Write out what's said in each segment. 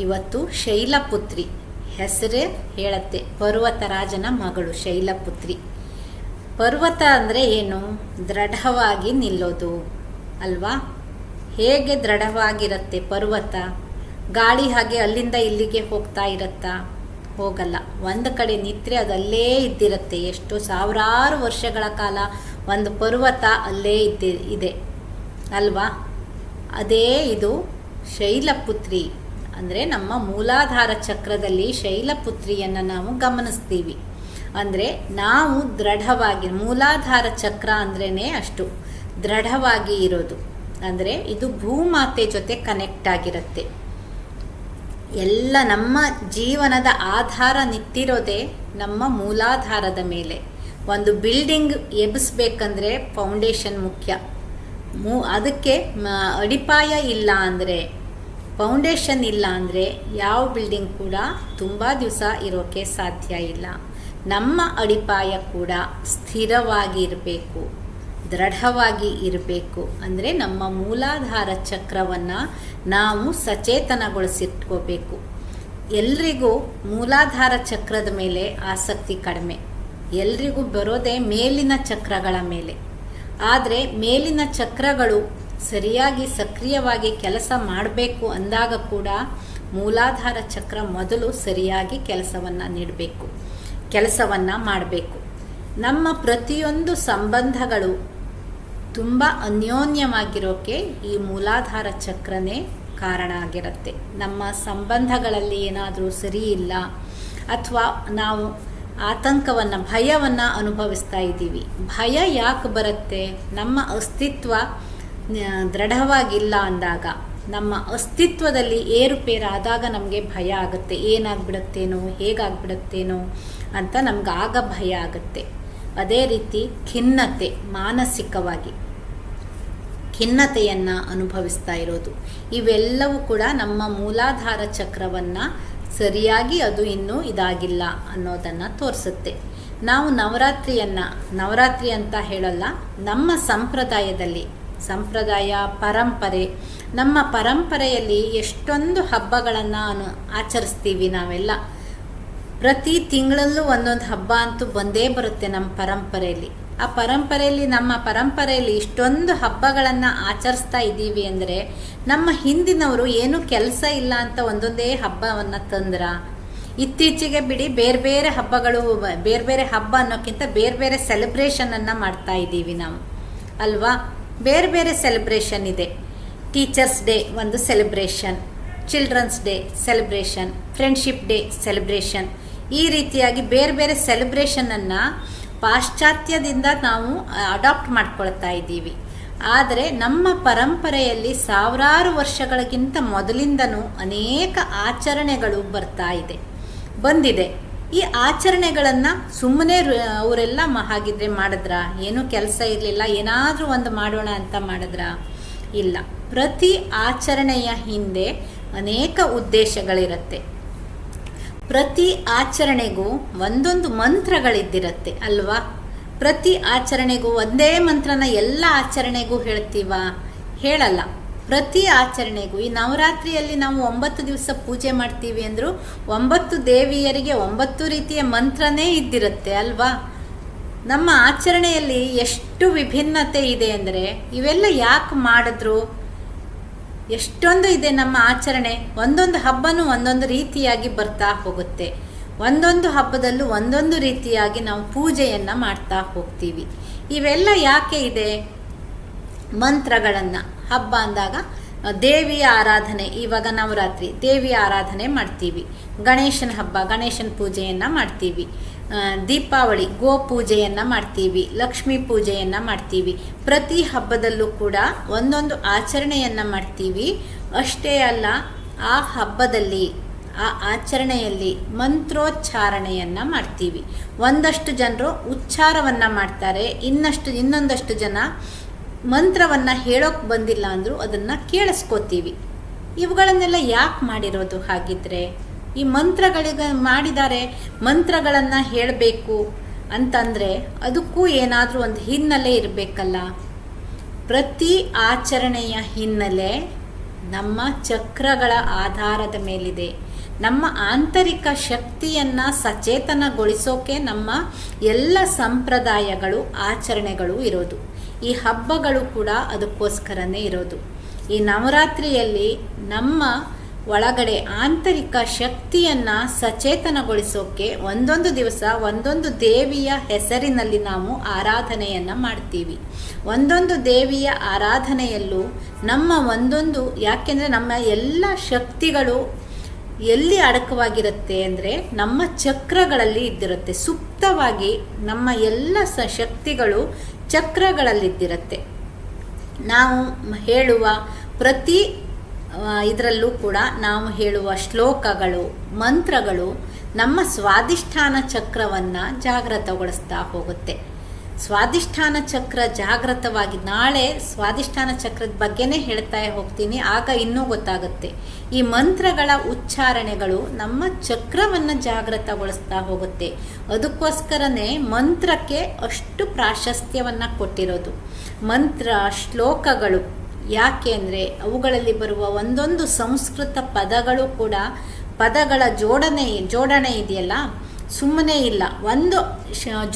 ಇವತ್ತು ಶೈಲಪುತ್ರಿ ಹೆಸರೇ ಹೇಳತ್ತೆ. ಪರ್ವತರಾಜನ ಮಗಳು ಶೈಲಪುತ್ರಿ. ಪರ್ವತ ಅಂದರೆ ಏನು? ದೃಢವಾಗಿ ನಿಲ್ಲೋದು ಅಲ್ವಾ? ಹೇಗೆ ದೃಢವಾಗಿರುತ್ತೆ ಪರ್ವತ? ಗಾಳಿ ಹಾಗೆ ಅಲ್ಲಿಂದ ಇಲ್ಲಿಗೆ ಹೋಗ್ತಾ ಇರತ್ತಾ? ಹೋಗಲ್ಲ. ಒಂದು ಕಡೆ ನಿತ್ರೆ ಅದಲ್ಲೇ ಅಲ್ಲೇ ಇದ್ದಿರುತ್ತೆ. ಎಷ್ಟು ಸಾವಿರಾರು ವರ್ಷಗಳ ಕಾಲ ಒಂದು ಪರ್ವತ ಅಲ್ಲೇ ಇದ್ದಿ ಇದೆ. ಅಲ್ವಾ? ಅದೇ ಇದು ಶೈಲಪುತ್ರಿ. ಅಂದರೆ ನಮ್ಮ ಮೂಲಾಧಾರ ಚಕ್ರದಲ್ಲಿ ಶೈಲಪುತ್ರಿಯನ್ನು ನಾವು ಗಮನಿಸ್ತೀವಿ. ಅಂದರೆ ನಾವು ದೃಢವಾಗಿ, ಮೂಲಾಧಾರ ಚಕ್ರ ಅಂದ್ರೇ ಅಷ್ಟು, ದೃಢವಾಗಿ ಇರೋದು. ಅಂದರೆ ಇದು ಭೂಮಾತೆ ಜೊತೆ ಕನೆಕ್ಟ್ ಆಗಿರುತ್ತೆ. ಎಲ್ಲ ನಮ್ಮ ಜೀವನದ ಆಧಾರ ನಿಂತಿರೋದೇ ನಮ್ಮ ಮೂಲಾಧಾರದ ಮೇಲೆ. ಒಂದು ಬಿಲ್ಡಿಂಗ್ ಎಬ್ಬಿಸ್ಬೇಕಂದ್ರೆ ಫೌಂಡೇಶನ್ ಮುಖ್ಯ. ಮೂ, ಅದಕ್ಕೆ ಅಡಿಪಾಯ ಇಲ್ಲ ಅಂದರೆ ಫೌಂಡೇಶನ್ ಇಲ್ಲ ಅಂದರೆ ಯಾವ ಬಿಲ್ಡಿಂಗ್ ಕೂಡ ತುಂಬ ದಿವಸ ಇರೋಕ್ಕೆ ಸಾಧ್ಯ ಇಲ್ಲ. ನಮ್ಮ ಅಡಿಪಾಯ ಕೂಡ ಸ್ಥಿರವಾಗಿ ಇರಬೇಕು, ದೃಢವಾಗಿ ಇರಬೇಕು ಅಂದರೆ ನಮ್ಮ ಮೂಲಾಧಾರ ಚಕ್ರವನ್ನು ನಾವು ಸಚೇತನಗೊಳಿಸಿಟ್ಕೋಬೇಕು. ಎಲ್ರಿಗೂ ಮೂಲಾಧಾರ ಚಕ್ರದ ಮೇಲೆ ಆಸಕ್ತಿ ಕಡಿಮೆ. ಎಲ್ರಿಗೂ ಬರೋದೇ ಮೇಲಿನ ಚಕ್ರಗಳ ಮೇಲೆ. ಆದರೆ ಮೇಲಿನ ಚಕ್ರಗಳು ಸರಿಯಾಗಿ ಸಕ್ರಿಯವಾಗಿ ಕೆಲಸ ಮಾಡಬೇಕು ಅಂದಾಗ ಕೂಡ ಮೂಲಾಧಾರ ಚಕ್ರ ಮೊದಲು ಸರಿಯಾಗಿ ಕೆಲಸವನ್ನು ನೀಡಬೇಕು, ಕೆಲಸವನ್ನು ಮಾಡಬೇಕು. ನಮ್ಮ ಪ್ರತಿಯೊಂದು ಸಂಬಂಧಗಳು ತುಂಬ ಅನ್ಯೋನ್ಯವಾಗಿರೋಕ್ಕೆ ಈ ಮೂಲಾಧಾರ ಚಕ್ರನೇ ಕಾರಣ ಆಗಿರುತ್ತೆ. ನಮ್ಮ ಸಂಬಂಧಗಳಲ್ಲಿ ಏನಾದರೂ ಸರಿ ಇಲ್ಲ ಅಥವಾ ನಾವು ಆತಂಕವನ್ನು, ಭಯವನ್ನು ಅನುಭವಿಸ್ತಾ ಇದ್ದೀವಿ. ಭಯ ಯಾಕೆ ಬರುತ್ತೆ? ನಮ್ಮ ಅಸ್ತಿತ್ವ ದೃಢವಾಗಿಲ್ಲ ಅಂದಾಗ ನಮ್ಮ ಅಸ್ತಿತ್ವದಲ್ಲಿ ಏರುಪೇರಾದಾಗ ನಮಗೆ ಭಯ ಆಗುತ್ತೆ. ಏನಾಗ್ಬಿಡುತ್ತೇನೋ, ಹೇಗಾಗ್ಬಿಡುತ್ತೇನೋ ಅಂತ ನಮ್ಗೆ ಆಗ ಭಯ ಆಗುತ್ತೆ. ಅದೇ ರೀತಿ ಖಿನ್ನತೆ, ಮಾನಸಿಕವಾಗಿ ಖಿನ್ನತೆಯನ್ನು ಅನುಭವಿಸ್ತಾ ಇರೋದು. ಇವೆಲ್ಲವೂ ಕೂಡ ನಮ್ಮ ಮೂಲಾಧಾರ ಚಕ್ರವನ್ನು ಸರಿಯಾಗಿ ಅದು ಇನ್ನೂ ಇದಾಗಿಲ್ಲ ಅನ್ನೋದನ್ನು ತೋರಿಸುತ್ತೆ. ನಾವು ನವರಾತ್ರಿಯನ್ನು, ನವರಾತ್ರಿ ಅಂತ ಹೇಳಲ್ಲ, ನಮ್ಮ ಸಂಪ್ರದಾಯದಲ್ಲಿ ಸಂಪ್ರದಾಯ, ಪರಂಪರೆ. ನಮ್ಮ ಪರಂಪರೆಯಲ್ಲಿ ಎಷ್ಟೊಂದು ಹಬ್ಬಗಳನ್ನು ಆಚರಿಸ್ತೀವಿ ನಾವೆಲ್ಲ. ಪ್ರತಿ ತಿಂಗಳಲ್ಲೂ ಒಂದೊಂದು ಹಬ್ಬ ಅಂತೂ ಬಂದೇ ಬರುತ್ತೆ ನಮ್ಮ ಪರಂಪರೆಯಲ್ಲಿ. ಆ ಪರಂಪರೆಯಲ್ಲಿ, ನಮ್ಮ ಪರಂಪರೆಯಲ್ಲಿ ಇಷ್ಟೊಂದು ಹಬ್ಬಗಳನ್ನು ಆಚರಿಸ್ತಾ ಇದ್ದೀವಿ ಅಂದರೆ ನಮ್ಮ ಹಿಂದಿನವರು ಏನು ಕೆಲಸ ಇಲ್ಲ ಅಂತ ಒಂದೊಂದೇ ಹಬ್ಬವನ್ನು ತಂದ್ರ. ಇತ್ತೀಚೆಗೆ ಬಿಡಿ ಬೇರೆ ಬೇರೆ ಹಬ್ಬಗಳು, ಬೇರೆ ಬೇರೆ ಹಬ್ಬ ಅನ್ನೋಕ್ಕಿಂತ ಬೇರೆ ಬೇರೆ ಸೆಲೆಬ್ರೇಷನನ್ನು ಮಾಡ್ತಾ ಇದ್ದೀವಿ ನಾವು. ಅಲ್ವಾ? ಬೇರೆ ಬೇರೆ ಸೆಲೆಬ್ರೇಷನ್ ಇದೆ. ಟೀಚರ್ಸ್ ಡೇ ಒಂದು celebration children's day celebration friendship day celebration ಈ ರೀತಿಯಾಗಿ ಬೇರೆ ಬೇರೆ ಸೆಲೆಬ್ರೇಷನನ್ನು ಪಾಶ್ಚಾತ್ಯದಿಂದ ನಾವು ಅಡಾಪ್ಟ್ ಮಾಡ್ಕೊಳ್ತಾ ಇದ್ದೀವಿ. ಆದರೆ ನಮ್ಮ ಪರಂಪರೆಯಲ್ಲಿ ಸಾವಿರಾರು ವರ್ಷಗಳಿಗಿಂತ ಮೊದಲಿಂದನೂ ಅನೇಕ ಆಚರಣೆಗಳು ಬರ್ತಾ ಇದೆ. ಬಂದಿದೆ. ಈ ಆಚರಣೆಗಳನ್ನು ಸುಮ್ಮನೆ ಅವರೆಲ್ಲ ಹಾಗಿದ್ರೆ ಮಾಡಿದ್ರ? ಏನೂ ಕೆಲಸ ಇರಲಿಲ್ಲ, ಏನಾದರೂ ಒಂದು ಮಾಡೋಣ ಅಂತ ಮಾಡಿದ್ರ? ಇಲ್ಲ. ಪ್ರತಿ ಆಚರಣೆಯ ಹಿಂದೆ ಅನೇಕ ಉದ್ದೇಶಗಳಿರುತ್ತೆ. ಪ್ರತಿ ಆಚರಣೆಗೂ ಒಂದೊಂದು ಮಂತ್ರಗಳಿದ್ದಿರತ್ತೆ, ಅಲ್ವಾ? ಪ್ರತಿ ಆಚರಣೆಗೂ ಒಂದೇ ಮಂತ್ರನ ಎಲ್ಲ ಆಚರಣೆಗೂ ಹೇಳ್ತೀವ? ಹೇಳಲ್ಲ. ಪ್ರತಿ ಆಚರಣೆಗೂ, ಈ ನವರಾತ್ರಿಯಲ್ಲಿ ನಾವು ಒಂಬತ್ತು ದಿವಸ ಪೂಜೆ ಮಾಡ್ತೀವಿ ಅಂದರೂ, ಒಂಬತ್ತು ದೇವಿಯರಿಗೆ ಒಂಬತ್ತು ರೀತಿಯ ಮಂತ್ರನೇ ಇದ್ದಿರುತ್ತೆ, ಅಲ್ವಾ? ನಮ್ಮ ಆಚರಣೆಯಲ್ಲಿ ಎಷ್ಟು ವಿಭಿನ್ನತೆ ಇದೆ ಅಂದರೆ, ಇವೆಲ್ಲ ಯಾಕೆ ಮಾಡಿದ್ರು? ಎಷ್ಟೊಂದು ಇದೆ ನಮ್ಮ ಆಚರಣೆ, ಒಂದೊಂದು ಹಬ್ಬನೂ ಒಂದೊಂದು ರೀತಿಯಾಗಿ ಬರ್ತಾ ಹೋಗುತ್ತೆ. ಒಂದೊಂದು ಹಬ್ಬದಲ್ಲೂ ಒಂದೊಂದು ರೀತಿಯಾಗಿ ನಾವು ಪೂಜೆಯನ್ನು ಮಾಡ್ತಾ ಹೋಗ್ತೀವಿ. ಇವೆಲ್ಲ ಯಾಕೆ ಇದೆ? ಮಂತ್ರಗಳನ್ನು. ಹಬ್ಬ ಅಂದಾಗ ದೇವಿಯ ಆರಾಧನೆ, ಇವಾಗ ನವರಾತ್ರಿ, ದೇವಿಯ ಆರಾಧನೆ ಮಾಡ್ತೀವಿ. ಗಣೇಶನ ಹಬ್ಬ, ಗಣೇಶನ ಪೂಜೆಯನ್ನು ಮಾಡ್ತೀವಿ. ದೀಪಾವಳಿ ಗೋ ಪೂಜೆಯನ್ನು ಮಾಡ್ತೀವಿ, ಲಕ್ಷ್ಮೀ ಪೂಜೆಯನ್ನು ಮಾಡ್ತೀವಿ. ಪ್ರತಿ ಹಬ್ಬದಲ್ಲೂ ಕೂಡ ಒಂದೊಂದು ಆಚರಣೆಯನ್ನು ಮಾಡ್ತೀವಿ. ಅಷ್ಟೇ ಅಲ್ಲ, ಆ ಹಬ್ಬದಲ್ಲಿ, ಆ ಆಚರಣೆಯಲ್ಲಿ ಮಂತ್ರೋಚ್ಚಾರಣೆಯನ್ನು ಮಾಡ್ತೀವಿ. ಒಂದಷ್ಟು ಜನರು ಉಚ್ಚಾರವನ್ನು ಮಾಡ್ತಾರೆ, ಇನ್ನಷ್ಟು, ಇನ್ನೊಂದಷ್ಟು ಜನ ಮಂತ್ರವನ್ನು ಹೇಳೋಕೆ ಬಂದಿಲ್ಲ ಅಂದರೂ ಅದನ್ನು ಕೇಳಿಸ್ಕೋತೀವಿ. ಇವುಗಳನ್ನೆಲ್ಲ ಯಾಕೆ ಮಾಡಿರೋದು ಹಾಗಿದ್ರೆ, ಈ ಮಂತ್ರಗಳಿಗೆ ಮಾಡಿದ್ದಾರೆ, ಮಂತ್ರಗಳನ್ನು ಹೇಳಬೇಕು ಅಂತಂದರೆ ಅದಕ್ಕೂ ಏನಾದರೂ ಒಂದು ಹಿನ್ನೆಲೆ ಇರಬೇಕಲ್ಲ. ಪ್ರತಿ ಆಚರಣೆಯ ಹಿನ್ನೆಲೆ ನಮ್ಮ ಚಕ್ರಗಳ ಆಧಾರದ ಮೇಲಿದೆ. ನಮ್ಮ ಆಂತರಿಕ ಶಕ್ತಿಯನ್ನು ಸಚೇತನಗೊಳಿಸೋಕೆ ನಮ್ಮ ಎಲ್ಲ ಸಂಪ್ರದಾಯಗಳು, ಆಚರಣೆಗಳು ಇರೋದು. ಈ ಹಬ್ಬಗಳು ಕೂಡ ಅದಕ್ಕೋಸ್ಕರನೇ ಇರೋದು. ಈ ನವರಾತ್ರಿಯಲ್ಲಿ ನಮ್ಮ ಒಳಗಡೆ ಆಂತರಿಕ ಶಕ್ತಿಯನ್ನು ಸಚೇತನಗೊಳಿಸೋಕೆ ಒಂದೊಂದು ದಿವಸ ಒಂದೊಂದು ದೇವಿಯ ಹೆಸರಿನಲ್ಲಿ ನಾವು ಆರಾಧನೆಯನ್ನು ಮಾಡ್ತೀವಿ. ಒಂದೊಂದು ದೇವಿಯ ಆರಾಧನೆಯಲ್ಲೂ ನಮ್ಮ ಒಂದೊಂದು, ಯಾಕೆಂದರೆ ನಮ್ಮ ಎಲ್ಲ ಶಕ್ತಿಗಳು ಎಲ್ಲಿ ಅಡಕವಾಗಿರುತ್ತೆ ಅಂದರೆ ನಮ್ಮ ಚಕ್ರಗಳಲ್ಲಿ ಇದ್ದಿರುತ್ತೆ. ಸುಪ್ತವಾಗಿ ನಮ್ಮ ಎಲ್ಲ ಸ ಶಕ್ತಿಗಳು ಚಕ್ರಗಳಲ್ಲಿದ್ದಿರುತ್ತೆ. ನಾವು ಹೇಳುವ ಪ್ರತಿ ಇದರಲ್ಲೂ ಕೂಡ ನಾವು ಹೇಳುವ ಶ್ಲೋಕಗಳು, ಮಂತ್ರಗಳು ನಮ್ಮ ಸ್ವಾಧಿಷ್ಠಾನ ಚಕ್ರವನ್ನು ಜಾಗೃತಗೊಳಿಸ್ತಾ ಹೋಗುತ್ತೆ. ಸ್ವಾಧಿಷ್ಠಾನ ಚಕ್ರ ಜಾಗೃತವಾಗಿ ನಾಳೆ ಸ್ವಾಧಿಷ್ಠಾನ ಚಕ್ರದ ಬಗ್ಗೆನೇ ಹೇಳ್ತಾ ಹೋಗ್ತೀನಿ. ಆಗ ಇನ್ನೂ ಗೊತ್ತಾಗುತ್ತೆ. ಈ ಮಂತ್ರಗಳ ಉಚ್ಚಾರಣೆಗಳು ನಮ್ಮ ಚಕ್ರವನ್ನು ಜಾಗೃತಗೊಳಿಸ್ತಾ ಹೋಗುತ್ತೆ. ಅದಕ್ಕೋಸ್ಕರನೇ ಮಂತ್ರಕ್ಕೆ ಅಷ್ಟು ಪ್ರಾಶಸ್ತ್ಯವನ್ನು ಕೊಟ್ಟಿರೋದು. ಮಂತ್ರ ಶ್ಲೋಕಗಳು ಯಾಕೆ ಅಂದರೆ ಅವುಗಳಲ್ಲಿ ಬರುವ ಒಂದೊಂದು ಸಂಸ್ಕೃತ ಪದಗಳು ಕೂಡ ಪದಗಳ ಜೋಡಣೆ ಜೋಡಣೆ ಇದೆಯಲ್ಲ? ಸುಮ್ಮನೆ ಇಲ್ಲ. ಒಂದು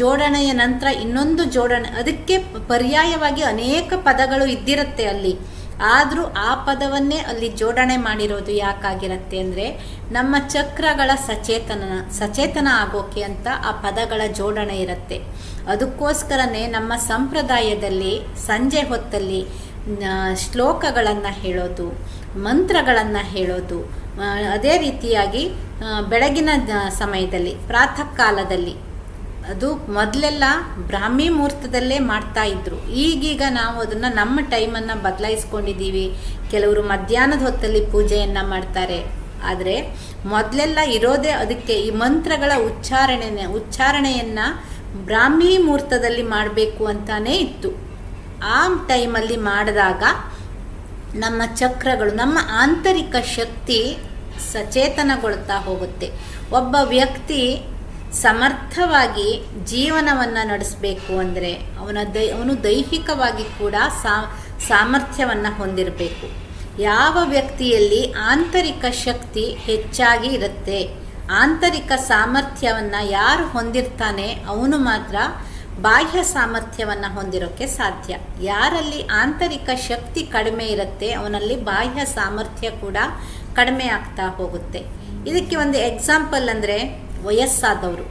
ಜೋಡಣೆಯ ನಂತರ ಇನ್ನೊಂದು ಜೋಡಣೆ. ಅದಕ್ಕೆ ಪರ್ಯಾಯವಾಗಿ ಅನೇಕ ಪದಗಳು ಇದ್ದಿರುತ್ತೆ ಅಲ್ಲಿ. ಆದರೂ ಆ ಪದವನ್ನೇ ಅಲ್ಲಿ ಜೋಡಣೆ ಮಾಡಿರೋದು ಯಾಕಾಗಿರುತ್ತೆ ಅಂದರೆ, ನಮ್ಮ ಚಕ್ರಗಳ ಸಚೇತನ ಸಚೇತನ ಆಗೋಕೆ ಅಂತ ಆ ಪದಗಳ ಜೋಡಣೆ ಇರುತ್ತೆ. ಅದಕ್ಕೋಸ್ಕರನೇ ನಮ್ಮ ಸಂಪ್ರದಾಯದಲ್ಲಿ, ಸಂಜೆ ಹೊತ್ತಲ್ಲಿ ಶ್ಲೋಕಗಳನ್ನು ಹೇಳೋದು, ಮಂತ್ರಗಳನ್ನು ಹೇಳೋದು ಅದೇ ರೀತಿಯಾಗಿ ಬೆಳಗಿನ ಸಮಯದಲ್ಲಿ, ಪ್ರಾತಃ ಕಾಲದಲ್ಲಿ, ಅದು ಮೊದಲೆಲ್ಲ ಬ್ರಾಹ್ಮಿ ಮುಹೂರ್ತದಲ್ಲೇ ಮಾಡ್ತಾ ಇದ್ರು. ಈಗೀಗ ನಾವು ಅದನ್ನು ನಮ್ಮ ಟೈಮನ್ನು ಬದಲಾಯಿಸ್ಕೊಂಡಿದ್ದೀವಿ. ಕೆಲವರು ಮಧ್ಯಾಹ್ನದ ಹೊತ್ತಲ್ಲಿ ಪೂಜೆಯನ್ನು ಮಾಡ್ತಾರೆ. ಆದರೆ, ಮೊದಲೆಲ್ಲ ಇರೋದೇ ಅದಕ್ಕೆ ಈ ಮಂತ್ರಗಳ ಉಚ್ಚಾರಣೆ ಉಚ್ಚಾರಣೆಯನ್ನು ಬ್ರಾಹ್ಮಿ ಮುಹೂರ್ತದಲ್ಲಿ ಮಾಡಬೇಕು ಅಂತಾನೆ ಇತ್ತು. ಆ ಟೈಮಲ್ಲಿ ಮಾಡಿದಾಗ ನಮ್ಮ ಚಕ್ರಗಳು, ನಮ್ಮ ಆಂತರಿಕ ಶಕ್ತಿ ಸಚೇತನಗೊಳ್ತಾ ಹೋಗುತ್ತೆ. ಒಬ್ಬ ವ್ಯಕ್ತಿ ಸಮರ್ಥವಾಗಿ ಜೀವನವನ್ನು ನಡೆಸಬೇಕು ಅಂದರೆ ಅವನ ದೈ, ಅವನು ದೈಹಿಕವಾಗಿ ಕೂಡ ಸಾಮರ್ಥ್ಯವನ್ನು ಹೊಂದಿರಬೇಕು. ಯಾವ ವ್ಯಕ್ತಿಯಲ್ಲಿ ಆಂತರಿಕ ಶಕ್ತಿ ಹೆಚ್ಚಾಗಿ ಇರುತ್ತೆ, ಆಂತರಿಕ ಸಾಮರ್ಥ್ಯವನ್ನು ಯಾರು ಹೊಂದಿರ್ತಾನೆ, ಅವನು ಮಾತ್ರ ಬಾಹ್ಯ ಸಾಮರ್ಥ್ಯವನ್ನು ಹೊಂದಿರೋಕ್ಕೆ ಸಾಧ್ಯ. ಯಾರಲ್ಲಿ ಆಂತರಿಕ ಶಕ್ತಿ ಕಡಿಮೆ ಇರುತ್ತೆ, ಅವನಲ್ಲಿ ಬಾಹ್ಯ ಸಾಮರ್ಥ್ಯ ಕೂಡ ಕಡಿಮೆ ಆಗ್ತಾ ಹೋಗುತ್ತೆ. ಇದಕ್ಕೆ ಒಂದು ಎಕ್ಸಾಂಪಲ್ ಅಂದರೆ ವಯಸ್ಸಾದವರು.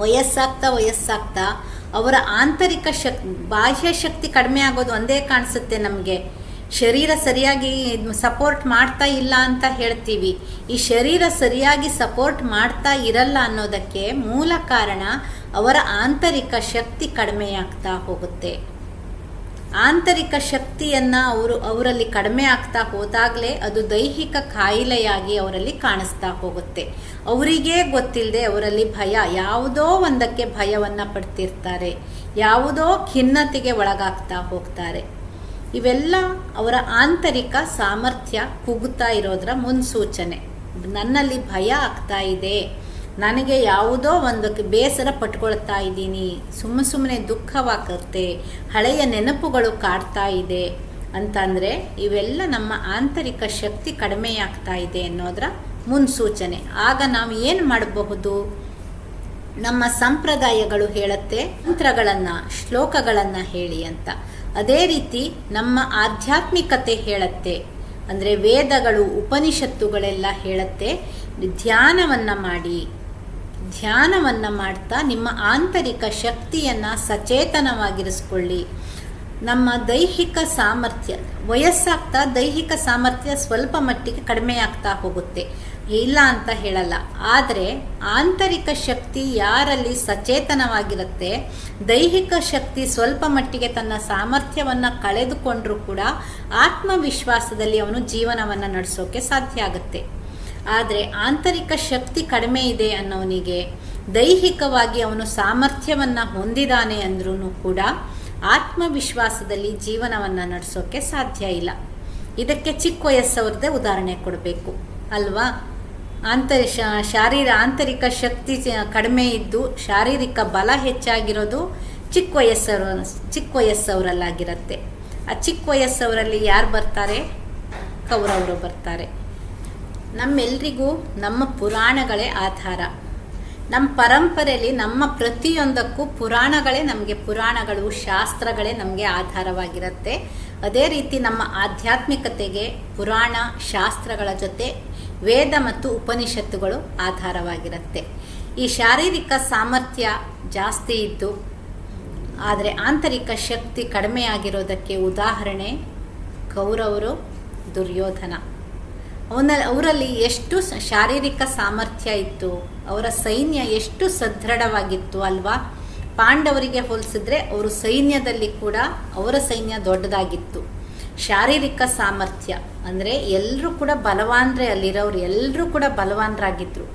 ವಯಸ್ಸಾಗ್ತಾ ವಯಸ್ಸಾಗ್ತಾ ಅವರ ಆಂತರಿಕ ಶಕ್, ಬಾಹ್ಯ ಶಕ್ತಿ ಕಡಿಮೆ ಆಗೋದು ಒಂದೇ ಕಾಣಿಸುತ್ತೆ ನಮಗೆ. ಶರೀರ ಸರಿಯಾಗಿ ಸಪೋರ್ಟ್ ಮಾಡ್ತಾ ಇಲ್ಲ ಅಂತ ಹೇಳ್ತೀವಿ. ಈ ಶರೀರ ಸರಿಯಾಗಿ ಸಪೋರ್ಟ್ ಮಾಡ್ತಾ ಇರಲ್ಲ ಅನ್ನೋದಕ್ಕೆ ಮೂಲ ಕಾರಣ ಅವರ ಆಂತರಿಕ ಶಕ್ತಿ ಕಡಿಮೆಯಾಗ್ತಾ ಹೋಗುತ್ತೆ. ಆಂತರಿಕ ಶಕ್ತಿಯನ್ನು ಅವರು ಅವರಲ್ಲಿ ಕಡಿಮೆ ಆಗ್ತಾ ಹೋದಾಗಲೇ ಅದು ದೈಹಿಕ ಕಾಯಿಲೆಯಾಗಿ ಅವರಲ್ಲಿ ಕಾಣಿಸ್ತಾ ಹೋಗುತ್ತೆ. ಅವರಿಗೇ ಗೊತ್ತಿಲ್ಲದೆ ಅವರಲ್ಲಿ ಭಯ, ಯಾವುದೋ ಒಂದಕ್ಕೆ ಭಯವನ್ನು ಪಡ್ತಿರ್ತಾರೆ. ಯಾವುದೋ ಖಿನ್ನತೆಗೆ ಒಳಗಾಗ್ತಾ ಹೋಗ್ತಾರೆ. ಇವೆಲ್ಲ ಅವರ ಆಂತರಿಕ ಸಾಮರ್ಥ್ಯ ಕುಗ್ತಾ ಇರೋದರ ಮುನ್ಸೂಚನೆ. ನನ್ನಲ್ಲಿ ಭಯ ಆಗ್ತಾ ಇದೆ. ನನಗೆ ಯಾವುದೋ ಒಂದಕ್ಕೆ ಬೇಸರ ಪಟ್ಕೊಳ್ತಾ ಇದ್ದೀನಿ. ಸುಮ್ಮ ಸುಮ್ಮನೆ ದುಃಖವಾಗುತ್ತೆ ಹಳೆಯ ನೆನಪುಗಳು ಕಾಡ್ತಾ ಇದೆ ಅಂತಂದರೆ ಇವೆಲ್ಲ ನಮ್ಮ ಆಂತರಿಕ ಶಕ್ತಿ ಕಡಿಮೆಯಾಗ್ತಾ ಇದೆ ಅನ್ನೋದರ ಮುನ್ಸೂಚನೆ. ಆಗ ನಾವು ಏನು ಮಾಡಬಹುದು? ನಮ್ಮ ಸಂಪ್ರದಾಯಗಳು ಹೇಳುತ್ತೆ, ಮಂತ್ರಗಳನ್ನು, ಶ್ಲೋಕಗಳನ್ನು ಹೇಳಿ ಅಂತ. ಅದೇ ರೀತಿ ನಮ್ಮ ಆಧ್ಯಾತ್ಮಿಕತೆ ಹೇಳತ್ತೆ. ಅಂದರೆ ವೇದಗಳು, ಉಪನಿಷತ್ತುಗಳೆಲ್ಲ ಹೇಳತ್ತೆ. ಧ್ಯಾನವನ್ನು ಮಾಡಿ. ಧ್ಯಾನವನ್ನು ಮಾಡ್ತಾ ನಿಮ್ಮ ಆಂತರಿಕ ಶಕ್ತಿಯನ್ನು ಸಚೇತನವಾಗಿರಿಸ್ಕೊಳ್ಳಿ. ನಮ್ಮ ದೈಹಿಕ ಸಾಮರ್ಥ್ಯ, ವಯಸ್ಸಾಗ್ತಾ ದೈಹಿಕ ಸಾಮರ್ಥ್ಯ ಸ್ವಲ್ಪ ಮಟ್ಟಿಗೆ ಕಡಿಮೆ ಆಗ್ತಾ ಹೋಗುತ್ತೆ. ಇಲ್ಲ ಅಂತ ಹೇಳಲ್ಲ. ಆದರೆ ಆಂತರಿಕ ಶಕ್ತಿ ಯಾರಲ್ಲಿ ಸಚೇತನವಾಗಿರುತ್ತೆ, ದೈಹಿಕ ಶಕ್ತಿ ಸ್ವಲ್ಪ ಮಟ್ಟಿಗೆ ತನ್ನ ಸಾಮರ್ಥ್ಯವನ್ನು ಕಳೆದುಕೊಂಡರೂ ಕೂಡ ಆತ್ಮವಿಶ್ವಾಸದಲ್ಲಿ ಅವನು ಜೀವನವನ್ನು ನಡೆಸೋಕೆ ಸಾಧ್ಯ ಆಗುತ್ತೆ. ಆದರೆ ಆಂತರಿಕ ಶಕ್ತಿ ಕಡಿಮೆ ಇದೆ ಅನ್ನೋನಿಗೆ ದೈಹಿಕವಾಗಿ ಅವನು ಸಾಮರ್ಥ್ಯವನ್ನು ಹೊಂದಿದ್ದಾನೆ ಅಂದ್ರೂ ಕೂಡ ಆತ್ಮವಿಶ್ವಾಸದಲ್ಲಿ ಜೀವನವನ್ನು ನಡೆಸೋಕ್ಕೆ ಸಾಧ್ಯ ಇಲ್ಲ. ಇದಕ್ಕೆ ಚಿಕ್ಕ ವಯಸ್ಸವ್ರದ್ದೇ ಉದಾಹರಣೆ ಕೊಡಬೇಕು. ಅಲ್ವಾ? ಆಂತರ ಶಾರೀರ, ಆಂತರಿಕ ಶಕ್ತಿ ಕಡಿಮೆ ಇದ್ದು ಶಾರೀರಿಕ ಬಲ ಹೆಚ್ಚಾಗಿರೋದು ಚಿಕ್ಕ ವಯಸ್ಸವ್ರ, ಚಿಕ್ಕ ವಯಸ್ಸವರಲ್ಲಾಗಿರುತ್ತೆ. ಆ ಚಿಕ್ಕ ವಯಸ್ಸವರಲ್ಲಿ ಯಾರು ಬರ್ತಾರೆ? ಕೌರವರು ಬರ್ತಾರೆ. ನಮ್ಮೆಲ್ರಿಗೂ ನಮ್ಮ ಪುರಾಣಗಳೇ ಆಧಾರ. ನಮ್ಮ ಪರಂಪರೆಯಲ್ಲಿ ನಮ್ಮ ಪ್ರತಿಯೊಂದಕ್ಕೂ ಪುರಾಣಗಳೇ ನಮಗೆ ಪುರಾಣಗಳು, ಶಾಸ್ತ್ರಗಳೇ ನಮಗೆ ಆಧಾರವಾಗಿರುತ್ತೆ. ಅದೇ ರೀತಿ ನಮ್ಮ ಆಧ್ಯಾತ್ಮಿಕತೆಗೆ ಪುರಾಣ, ಶಾಸ್ತ್ರಗಳ ಜೊತೆ ವೇದ ಮತ್ತು ಉಪನಿಷತ್ತುಗಳು ಆಧಾರವಾಗಿರುತ್ತೆ. ಈ ಶಾರೀರಿಕ ಸಾಮರ್ಥ್ಯ ಜಾಸ್ತಿ ಇದ್ದು, ಆದರೆ ಆಂತರಿಕ ಶಕ್ತಿ ಕಡಿಮೆಯಾಗಿರೋದಕ್ಕೆ ಉದಾಹರಣೆ ಕೌರವರು, ದುರ್ಯೋಧನ. ಅವನ ಅವರಲ್ಲಿ ಎಷ್ಟು ಶಾರೀರಿಕ ಸಾಮರ್ಥ್ಯ ಇತ್ತು, ಅವರ ಸೈನ್ಯ ಎಷ್ಟು ಸದೃಢವಾಗಿತ್ತು ಅಲ್ವಾ? ಪಾಂಡವರಿಗೆ ಹೋಲಿಸಿದ್ರೆ ಅವರು ಸೈನ್ಯದಲ್ಲಿ ಕೂಡ ಅವರ ಸೈನ್ಯ ದೊಡ್ಡದಾಗಿತ್ತು. ಶಾರೀರಿಕ ಸಾಮರ್ಥ್ಯ ಅಂದರೆ ಎಲ್ಲರೂ ಕೂಡ ಬಲವಾನ್ರೆ ಅಲ್ಲಿರೋರು ಎಲ್ಲರೂ ಕೂಡ ಬಲವಾನರಾಗಿದ್ದರು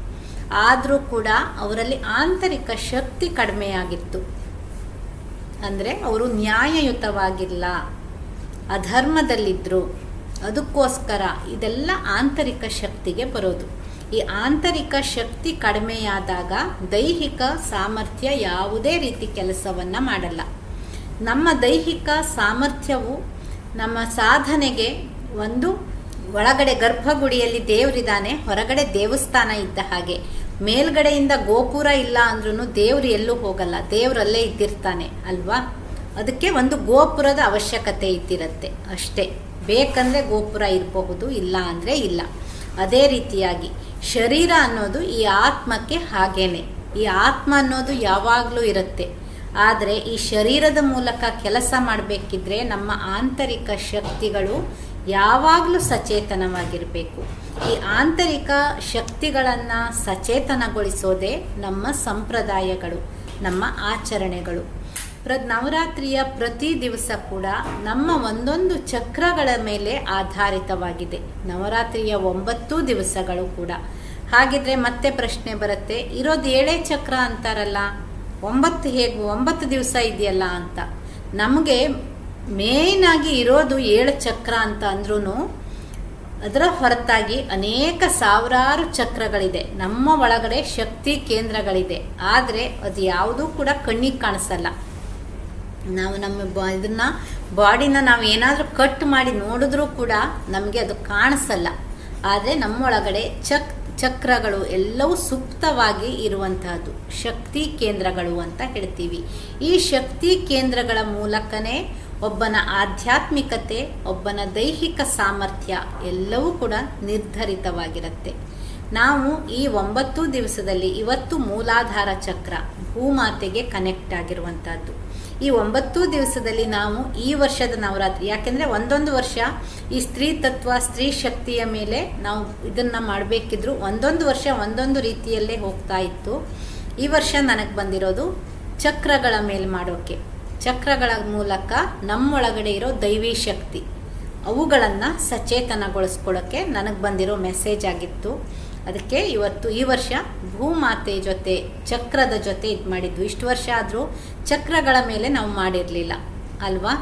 ಆದರೂ ಕೂಡ ಅವರಲ್ಲಿ ಆಂತರಿಕ ಶಕ್ತಿ ಕಡಿಮೆಯಾಗಿತ್ತು. ಅಂದರೆ ಅವರು ನ್ಯಾಯಯುತವಾಗಿಲ್ಲ ಅಧರ್ಮದಲ್ಲಿದ್ದರು ಅದಕ್ಕೋಸ್ಕರ ಇದೆಲ್ಲ ಆಂತರಿಕ ಶಕ್ತಿಗೆ ಬರೋದು. ಈ ಆಂತರಿಕ ಶಕ್ತಿ ಕಡಿಮೆಯಾದಾಗ ದೈಹಿಕ ಸಾಮರ್ಥ್ಯ ಯಾವುದೇ ರೀತಿ ಕೆಲಸವನ್ನು ಮಾಡಲ್ಲ. ನಮ್ಮ ದೈಹಿಕ ಸಾಮರ್ಥ್ಯವು ನಮ್ಮ ಸಾಧನೆಗೆ ಒಂದು ಒಳಗಡೆ ಗರ್ಭಗುಡಿಯಲ್ಲಿ ದೇವರಿದ್ದಾನೆ, ಹೊರಗಡೆ ದೇವಸ್ಥಾನ ಇದ್ದ ಹಾಗೆ. ಮೇಲ್ಗಡೆಯಿಂದ ಗೋಪುರ ಇಲ್ಲ ಅಂದ್ರೂ ದೇವ್ರು ಎಲ್ಲೂ ಹೋಗಲ್ಲ ದೇವರಲ್ಲೇ ಇದ್ದಿರ್ತಾನೆ, ಅಲ್ವಾ? ಅದಕ್ಕೆ ಒಂದು ಗೋಪುರದ ಅವಶ್ಯಕತೆ ಇದ್ದಿರತ್ತೆ ಅಷ್ಟೇ. ಬೇಕಂದ್ರೆ ಗೋಪುರ ಇರಬಹುದು, ಇಲ್ಲ ಅಂದರೆ ಇಲ್ಲ. ಅದೇ ರೀತಿಯಾಗಿ ಶರೀರ ಅನ್ನೋದು ಈ ಆತ್ಮಕ್ಕೆ ಹಾಗೇನೆ. ಈ ಆತ್ಮ ಅನ್ನೋದು ಯಾವಾಗಲೂ ಇರುತ್ತೆ. ಆದರೆ ಈ ಶರೀರದ ಮೂಲಕ ಕೆಲಸ ಮಾಡಬೇಕಿದ್ರೆ ನಮ್ಮ ಆಂತರಿಕ ಶಕ್ತಿಗಳು ಯಾವಾಗಲೂ ಸಚೇತನವಾಗಿರಬೇಕು. ಈ ಆಂತರಿಕ ಶಕ್ತಿಗಳನ್ನು ಸಚೇತನಗೊಳಿಸೋದೇ ನಮ್ಮ ಸಂಪ್ರದಾಯಗಳು, ನಮ್ಮ ಆಚರಣೆಗಳು. ಪ್ರ ನವರಾತ್ರಿಯ ಪ್ರತಿ ದಿವಸ ಕೂಡ ನಮ್ಮ ಒಂದೊಂದು ಚಕ್ರಗಳ ಮೇಲೆ ಆಧಾರಿತವಾಗಿದೆ. ನವರಾತ್ರಿಯ ಒಂಬತ್ತು ದಿವಸಗಳು ಕೂಡ. ಹಾಗಿದ್ರೆ ಮತ್ತೆ ಪ್ರಶ್ನೆ ಬರುತ್ತೆ, ಇರೋದು ಏಳೇ ಚಕ್ರ ಅಂತಾರಲ್ಲ, ಒಂಬತ್ತು ಹೇಗೆ ಒಂಬತ್ತು ದಿವಸ ಇದೆಯಲ್ಲ ಅಂತ. ನಮಗೆ ಮೇಯ್ನ್ ಆಗಿ ಇರೋದು ಏಳು ಚಕ್ರ ಅಂತ ಅಂದ್ರೂ ಅದರ ಹೊರತಾಗಿ ಅನೇಕ ಸಾವಿರಾರು ಚಕ್ರಗಳಿದೆ. ನಮ್ಮ ಒಳಗಡೆ ಶಕ್ತಿ ಕೇಂದ್ರಗಳಿದೆ. ಆದರೆ ಅದು ಯಾವುದೂ ಕೂಡ ಕಣ್ಣಿಗೆ ಕಾಣಿಸಲ್ಲ. ನಾವು ನಮ್ಮ ಬ ಇದನ್ನ ಬಾಡಿನ ನಾವು ಏನಾದರೂ ಕಟ್ ಮಾಡಿ ನೋಡಿದ್ರೂ ಕೂಡ ನಮಗೆ ಅದು ಕಾಣಿಸಲ್ಲ. ಆದರೆ ನಮ್ಮೊಳಗಡೆ ಚಕ್ ಚಕ್ರಗಳು ಎಲ್ಲವೂ ಸುಪ್ತವಾಗಿ ಇರುವಂತಹದ್ದು. ಶಕ್ತಿ ಕೇಂದ್ರಗಳು ಅಂತ ಹೇಳ್ತೀವಿ. ಈ ಶಕ್ತಿ ಕೇಂದ್ರಗಳ ಮೂಲಕನೇ ಒಬ್ಬನ ಆಧ್ಯಾತ್ಮಿಕತೆ, ಒಬ್ಬನ ದೈಹಿಕ ಸಾಮರ್ಥ್ಯ ಎಲ್ಲವೂ ಕೂಡ ನಿರ್ಧರಿತವಾಗಿರುತ್ತೆ. ನಾವು ಈ ಒಂಬತ್ತು ದಿವಸದಲ್ಲಿ ಇವತ್ತು ಮೂಲಾಧಾರ ಚಕ್ರ ಭೂಮಾತೆಗೆ ಕನೆಕ್ಟ್ ಆಗಿರುವಂತಹದ್ದು. ಈ ಒಂಬತ್ತು ದಿವಸದಲ್ಲಿ ನಾವು ಈ ವರ್ಷದ ನವರಾತ್ರಿ. ಯಾಕೆಂದರೆ ಒಂದೊಂದು ವರ್ಷ ಈ ಸ್ತ್ರೀ ತತ್ವ, ಸ್ತ್ರೀ ಶಕ್ತಿಯ ಮೇಲೆ ನಾವು ಇದನ್ನು ಮಾಡಬೇಕಿದ್ರು ಒಂದೊಂದು ವರ್ಷ ಒಂದೊಂದು ರೀತಿಯಲ್ಲೇ ಹೋಗ್ತಾ ಇತ್ತು. ಈ ವರ್ಷ ನನಗೆ ಬಂದಿರೋದು ಚಕ್ರಗಳ ಮೇಲೆ ಮಾಡೋಕೆ. ಚಕ್ರಗಳ ಮೂಲಕ ನಮ್ಮೊಳಗಡೆ ಇರೋ ದೈವಿ ಶಕ್ತಿ. ಅವುಗಳನ್ನು ಸಚೇತನಗೊಳಿಸ್ಕೊಳ್ಳೋಕ್ಕೆ ನನಗೆ ಬಂದಿರೋ ಮೆಸೇಜ್ ಆಗಿತ್ತು. ಅದಕ್ಕೆ ಇವತ್ತು ಈ ವರ್ಷ ಭೂಮಾತೆ ಜೊತೆ, ಚಕ್ರದ ಜೊತೆ ಇದು ಮಾಡಿದ್ವಿ ಇಷ್ಟು ವರ್ಷ ಆದರೂ ಚಕ್ರಗಳ ಮೇಲೆ ನಾವು ಮಾಡಿರಲಿಲ್ಲ. ಅಲ್ವಾ?